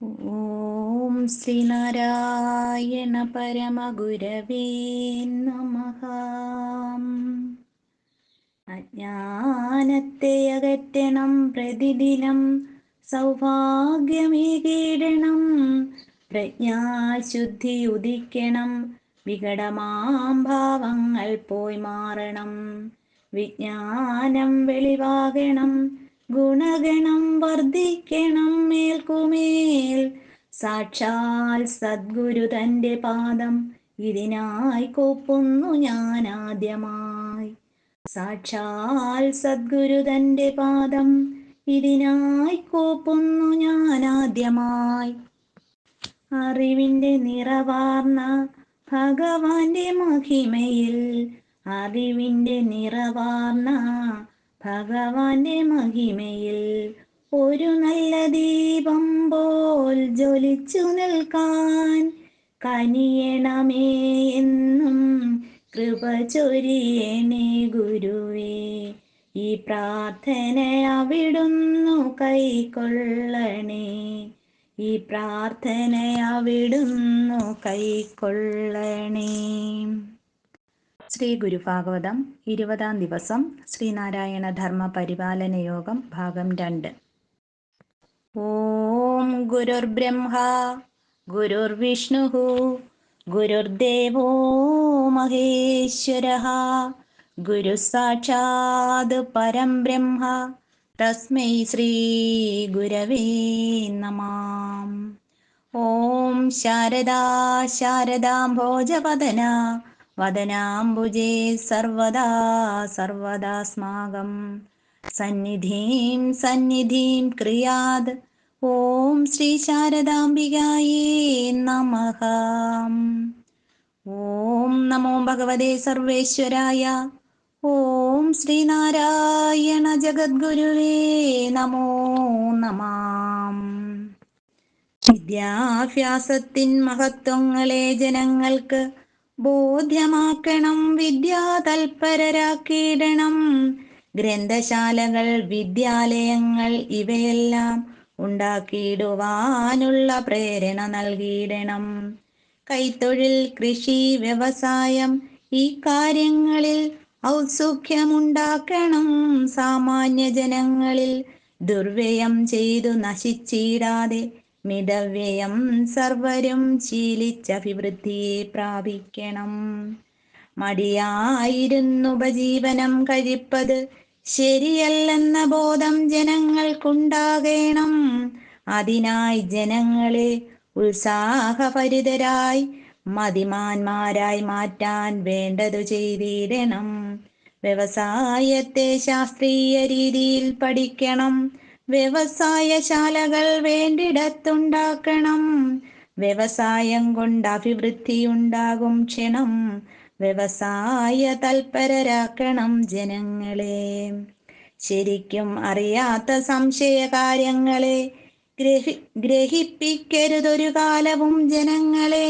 ഓം ശ്രീനാരായണ പരമഗുരവേ നമഹ അജ്ഞാനത്തെ അകറ്റണം പ്രതിദിനം സൗഭാഗ്യമേകീടണം പ്രജ്ഞാശുദ്ധി ഉദിക്കണം വികടമാം ഭാവങ്ങൾ പോയി മാറണം വിജ്ഞാനം വെളിവാകണം ഗുണഗണം വർദ്ധിക്കണം മേൽക്കുമേൽ. സാക്ഷാൽ സദ്ഗുരു തന്റെ പാദം ഇതിനായി കൊപ്പുന്നു ഞാൻ ആദ്യമായി സാക്ഷാൽ സദ്ഗുരു തന്റെ പാദം ഇതിനായി കോപ്പുന്നു ഞാൻ ആദ്യമായി അറിവിന്റെ നിറവാർന്ന ഭഗവാന്റെ മഹിമയിൽ അറിവിന്റെ നിറവാർന്ന ഭഗവാന്റെ മഹിമയിൽ ഒരു നല്ല ദീപം പോൽ ജ്വലിച്ചു നിൽക്കാൻ കനിയണമേ എന്നും കൃപ ചൊരിയണേ ഗുരുവേ. ഈ പ്രാർത്ഥന അവിടുന്നു കൈക്കൊള്ളണേ. ഈ പ്രാർത്ഥന അവിടുന്നു കൈക്കൊള്ളണേ. ശ്രീ ഗുരുഭാഗവതം ഇരുപതാം ദിവസം ശ്രീനാരായണ ധർമ്മ പരിപാലന യോഗം ഭാഗം രണ്ട്. ഓം ഗുരുർ ഗുരുർബ്രഹ്മ ഗുരുർവിഷ്ണു ഗുരുർദേവോ മഹേശ്വര ഗുരു സാക്ഷാത് പരം ബ്രഹ്മ തസ്മൈ ശ്രീ ഗുരവേ നമാം. ഓം ശാരദാ ശാരദാംഭോജവദന വദനാംബുജേ സർവദാ സർവദാസ്മാകം സന്നിധിം സന്നിധിം ക്രിയാത് ഓം ശ്രീ ശാരദാംബികായേ നമഃ. ഓം നമോ ഭഗവതേ സർവേശ്വരായ. ഓം ശ്രീനാരായണ ജഗദ്ഗുരുവേ നമോ നമാം. വിദ്യാഭ്യാസത്തിൻ മഹത്വങ്ങളെ ജനങ്ങൾക്ക് ബോധ്യമാക്കണം വിദ്യാതൽപരരാക്കിയിടണം. ഗ്രന്ഥശാലകൾ വിദ്യാലയങ്ങൾ ഇവയെല്ലാം ഉണ്ടാക്കിയിടുവാനുള്ള പ്രേരണ നൽകിയിടണം. കൈത്തൊഴിൽ കൃഷി വ്യവസായം ഈ കാര്യങ്ങളിൽ ഔത്സുഖ്യമുണ്ടാക്കണം. സാമാന്യ ജനങ്ങളിൽ ദുർവ്യയം ചെയ്തു നശിച്ചിടാതെ മിതവ്യയം സർവരും ശീലിച്ചഭിവൃദ്ധിയെ പ്രാപിക്കണം. മടിയായിരുന്നു ഉപജീവനം കഴിപ്പത് ശരിയല്ലെന്ന ബോധം ജനങ്ങൾക്കുണ്ടാകേണം. അതിനായി ജനങ്ങളെ ഉത്സാഹഭരിതരായി മതിമാന്മാരായി മാറ്റാൻ വേണ്ടതു ചെയ്തിടണം. വ്യവസായത്തെ ശാസ്ത്രീയ രീതിയിൽ പഠിക്കണം. വ്യവസായശാലകൾ വേണ്ടിടത്തുണ്ടാക്കണം. വ്യവസായം കൊണ്ട് അഭിവൃദ്ധിയുണ്ടാകും ക്ഷണം. വ്യവസായ തൽപരരാക്കണം ജനങ്ങളെ. ശരിക്കും അറിയാത്ത സംശയ കാര്യങ്ങളെ ഗ്രഹി ഗ്രഹിപ്പിക്കരുതൊരു കാലവും ജനങ്ങളെ.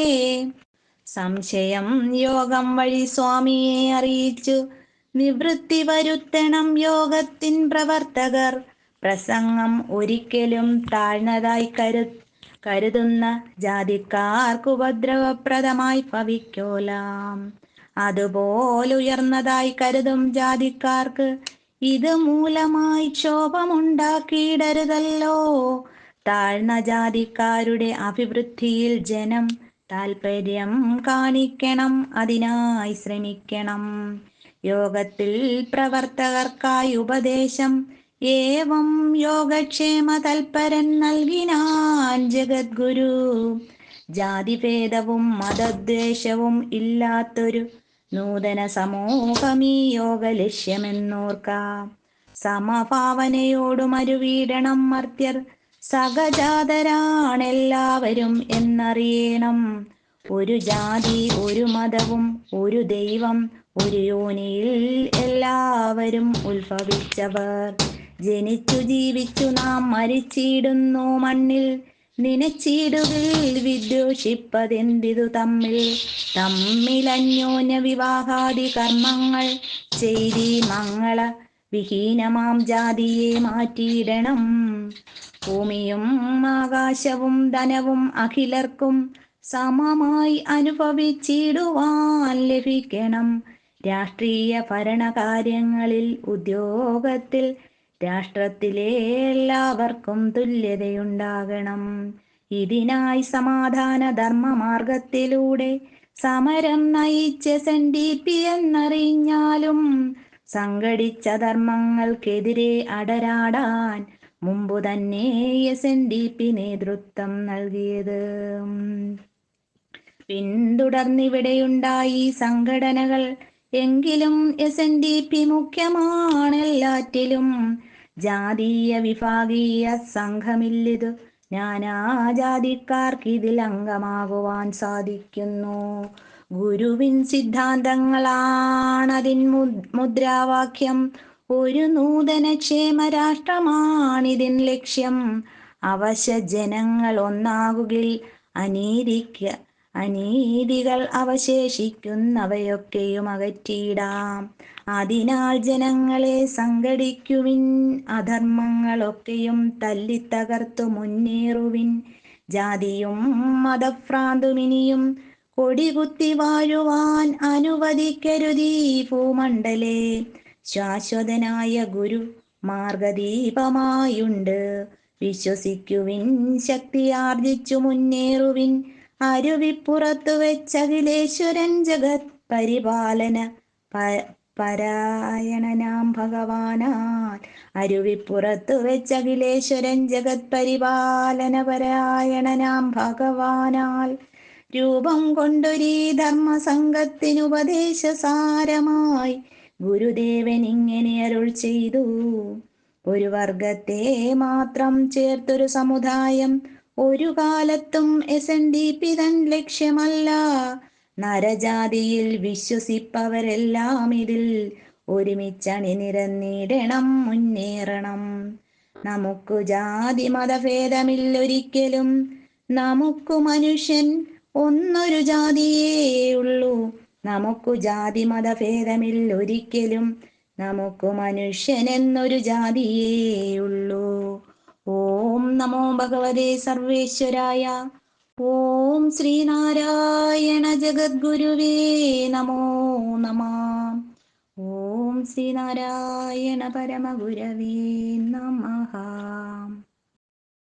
സംശയം യോഗം വഴി സ്വാമിയെ അറിയിച്ചു. നിവൃത്തി വരുത്തണം യോഗത്തിൻ പ്രവർത്തകർ. പ്രസംഗം ഒരിക്കലും താഴ്ന്നതായി കരു കരുതുന്ന ജാതിക്കാർക്ക് ഉപദ്രവപ്രദമായി ഭവിക്കോലാം. അതുപോലുയർന്നതായി കരുതും ജാതിക്കാർക്ക് ഇത് മൂലമായി ക്ഷോഭമുണ്ടാക്കിയിടരുതല്ലോ. താഴ്ന്ന ജാതിക്കാരുടെ അഭിവൃദ്ധിയിൽ ജനം താൽപര്യം കാണിക്കണം അതിനായി ശ്രമിക്കണം. യോഗത്തിൽ പ്രവർത്തകർക്കായി ഉപദേശം ഏവം യോഗക്ഷേമ തൽപരൻ നൽകിനാൻ ജഗദ്ഗുരു. ജാതിഭേദവും മതദ്വേഷവും ഇല്ലാത്തൊരു നൂതന സമൂഹം ഈ യോഗ ലക്ഷ്യമെന്നോർക്കാം സമഭാവനയോടും അരുവീടണം മർത്യർ സഹജാതരാണെല്ലാവരും എന്നറിയണം. ഒരു ജാതി ഒരു മതവും ഒരു ദൈവം ഒരു യോനിയിൽ എല്ലാവരും ഉത്ഭവിച്ചവർ. ജനിച്ചു ജീവിച്ചു നാം മരിച്ചിടുന്നു മണ്ണിൽ. നിനച്ചിടുകിൽ വിദ്വേഷിപ്പതെന്തിതു തമ്മിൽ? തമ്മിൽ അന്യോന്യ വിവാഹാദി കർമ്മങ്ങൾ ചെയ്തി മംഗള വിഹീനമാം ജാതിയെ മാറ്റിയിടണം. ഭൂമിയും ആകാശവും ധനവും അഖിലർക്കും സമമായി അനുഭവിച്ചിടുവാൻ ലഭിക്കണം. രാഷ്ട്രീയ ഭരണകാര്യങ്ങളിൽ ഉദ്യോഗത്തിൽ രാഷ്ട്രത്തിലെ എല്ലാവർക്കും തുല്യതയുണ്ടാകണം. ഇതിനായി സമാധാന ധർമ്മ മാർഗത്തിലൂടെ സമരം നയിച്ച എൻ ഡി പി എന്നറിഞ്ഞാലും സംഘടിച്ച ധർമ്മങ്ങൾക്കെതിരെ അടരാടാൻ മുമ്പ് തന്നെ എസ് എൻ ഡി പി നേതൃത്വം നൽകിയത്. പിന്തുടർന്നിവിടെയുണ്ടായി സംഘടനകൾ. എങ്കിലും എസ് എൻ ഡി പി മുഖ്യമാണെല്ലാറ്റിലും ജാതീയ വിഭാഗീയ സംഘമില്ലിതു നാനാജാതിക്കാർക്ക് ഇതിൽ അംഗമാകുവാൻ സാധിക്കുന്നു. ഗുരുവിൻ സിദ്ധാന്തങ്ങളാണതിൻ മുദ്രാവാക്യം. ഒരു നൂതന ക്ഷേമ രാഷ്ട്രമാണിതിൻ ലക്ഷ്യം. അവശ ജനങ്ങൾ ഒന്നാകുകിൽ അനീതിക്ക് അനീതികൾ അവശേഷിക്കുന്നവയൊക്കെയും അകറ്റിയിടാം. അതിനാൽ ജനങ്ങളെ സംഘടിക്കുവിൻ അധർമ്മങ്ങളൊക്കെയും തല്ലിത്തകർത്തു മുന്നേറുവിൻ. ജാതിയും മതഭ്രാന്തുമിനിയും കൊടികുത്തി വാഴുവാൻ അനുവദിക്കരുതീ ഭൂമണ്ഡലേ. ശാശ്വതനായ ഗുരു മാർഗദീപമായുണ്ട്. വിശ്വസിക്കുവിൻ ശക്തിയാർജിച്ചു മുന്നേറുവിൻ. അരുവിപ്പുറത്തു വെച്ചഖിലേശ്വരൻ ജഗത് പരിപാലന പരായണനാം ഭഗവാനാൽ. അരുവിപ്പുറത്തു വെച്ചഖിലേശ്വരൻ ജഗത് പരിപാലന പരായണനാം ഭഗവാനാൽ. രൂപം കൊണ്ടൊരീ ധർമ്മസംഘത്തിനുപദേശസാരമായി ഗുരുദേവൻ ഇങ്ങനെ അരുൾ ചെയ്തു. ഒരു വർഗത്തെ മാത്രം ചേർത്തൊരു സമുദായം ഒരു കാലത്തും എസ് എൻ ഡി പി തൻ ലക്ഷ്യമല്ല. നരജാതിയിൽ വിശ്വസിപ്പവരെല്ലാം ഇതിൽ ഒരുമിച്ചണി നിരന്നിടണം മുന്നേറണം. നമുക്കു ജാതി മതഭേദമില്ലൊരിക്കലും നമുക്കു മനുഷ്യൻ ഒന്നൊരു ജാതിയേ ഉള്ളൂ. നമുക്കു ജാതി മതഭേദമില്ലൊരിക്കലും നമുക്കു മനുഷ്യൻ എന്നൊരു ജാതിയേ ഉള്ളൂ. ഓം നമോ ഭഗവതേ സർവേശ്വരായ. ഓം ശ്രീനാരായണ ജഗദ്ഗുരുവേ നമോ നമ. ഓം ശ്രീനാരായണ പരമഗുരവേ നമഃ.